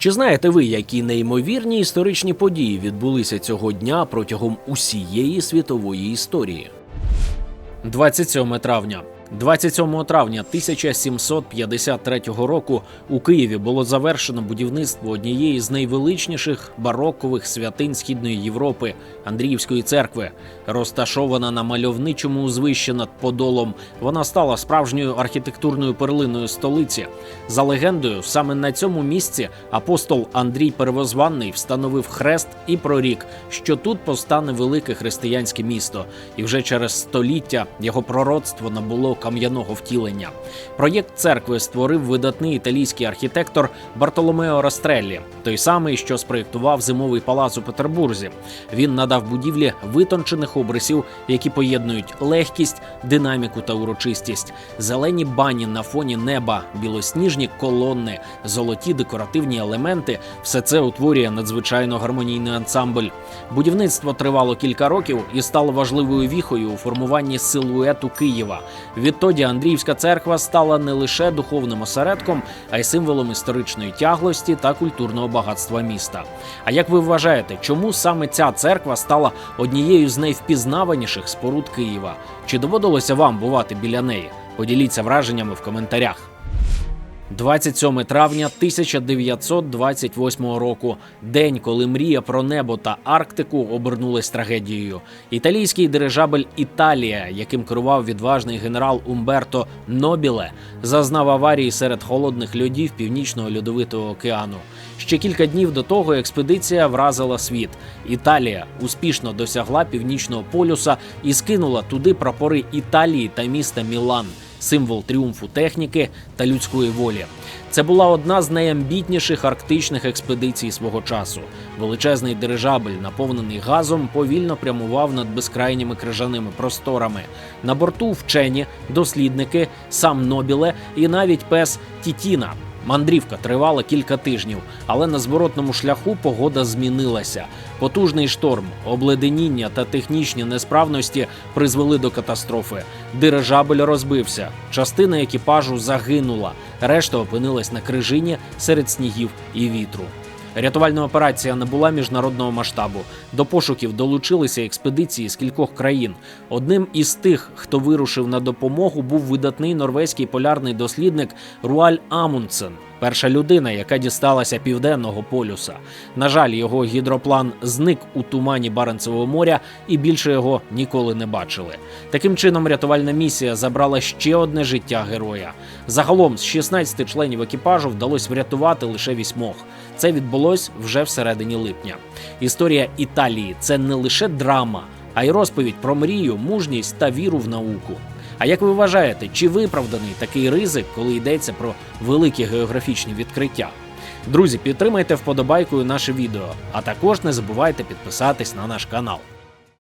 Чи знаєте ви, які неймовірні історичні події відбулися цього дня протягом усієї світової історії? 27 травня. 27 травня 1753 року у Києві було завершено будівництво однієї з найвеличніших барокових святинь Східної Європи Андріївської церкви. Розташована на мальовничому узвищі над Подолом, вона стала справжньою архітектурною перлиною столиці. За легендою, саме на цьому місці апостол Андрій Первозванний встановив хрест і прорік, що тут постане велике християнське місто, і вже через століття його пророцтво набуло кам'яного втілення. Проєкт церкви створив видатний італійський архітектор Бартоломео Растреллі, той самий, що спроєктував зимовий палац у Петербурзі. Він надав будівлі витончених обрисів, які поєднують легкість, динаміку та урочистість, зелені бані на фоні неба, білосніжні колонни, золоті декоративні елементи. Все це утворює надзвичайно гармонійний ансамбль. Будівництво тривало кілька років і стало важливою віхою у формуванні силуету Києва. Відтоді Андріївська церква стала не лише духовним осередком, а й символом історичної тяглості та культурного багатства міста. А як ви вважаєте, чому саме ця церква стала однією з найвпізнаваніших споруд Києва? Чи доводилося вам бувати біля неї? Поділіться враженнями в коментарях. 27 травня 1928 року, день, коли мрія про небо та Арктику обернулась трагедією. Італійський дирижабель Італія, яким керував відважний генерал Умберто Нобіле, зазнав аварії серед холодних льодів північного льодовитого океану. Ще кілька днів до того експедиція вразила світ. Італія успішно досягла північного полюса і скинула туди прапори Італії та міста Мілан символ тріумфу техніки та людської волі. Це була одна з найамбітніших арктичних експедицій свого часу. Величезний дирижабель, наповнений газом, повільно прямував над безкрайніми крижаними просторами. На борту вчені, дослідники, сам Нобіле і навіть пес Тітіна. Мандрівка тривала кілька тижнів, але на зворотному шляху погода змінилася. Потужний шторм, обледеніння та технічні несправності призвели до катастрофи. Дирижабель розбився, частина екіпажу загинула, решта опинилась на крижині серед снігів і вітру. Рятувальна операція не була міжнародного масштабу. До пошуків долучилися експедиції з кількох країн. Одним із тих, хто вирушив на допомогу, був видатний норвезький полярний дослідник Руаль Амундсен. Перша людина, яка дісталася південного полюса. На жаль, його гідроплан зник у тумані Баренцевого моря, і більше його ніколи не бачили. Таким чином, рятувальна місія забрала ще одне життя героя. Загалом з 16 членів екіпажу вдалося врятувати лише вісьмох. Це відбулось вже всередині липня. Історія Італії це не лише драма, а й розповідь про мрію, мужність та віру в науку. А як ви вважаєте, чи виправданий такий ризик, коли йдеться про великі географічні відкриття? Друзі, підтримайте вподобайкою наше відео, а також не забувайте підписатись на наш канал.